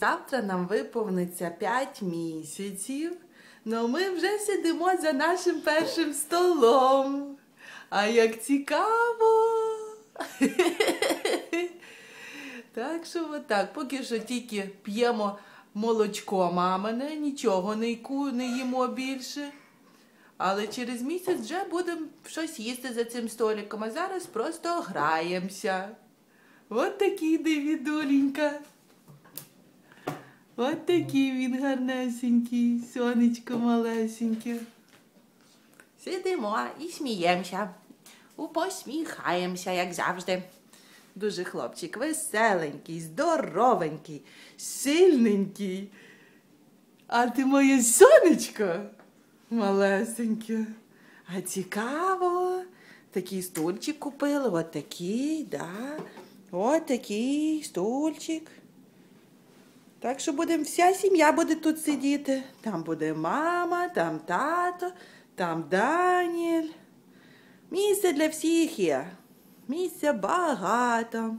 Завтра нам виповниться 5 місяців, але ми вже сидимо за нашим першим столом. А як цікаво! Так що отак, поки що тільки п'ємо молочко мамине, нічого не, не їмо більше. Але через місяць вже будемо щось їсти за цим столиком, а зараз просто граємося. От такий Девідуленька. От такий він гарнесенький, сонечко малесеньке. Сидимо і сміємося, посміхаємося, як завжди. Дуже хлопчик веселенький, здоровенький, сильненький. А ти моє сонечко малесеньке. А цікаво. Такий стульчик купили, от такий, да. От такий стульчик. Так що будемо, вся сім'я буде тут сидіти. Там буде мама, там тато, там Даніель. Місце для всіх є. Місця багато.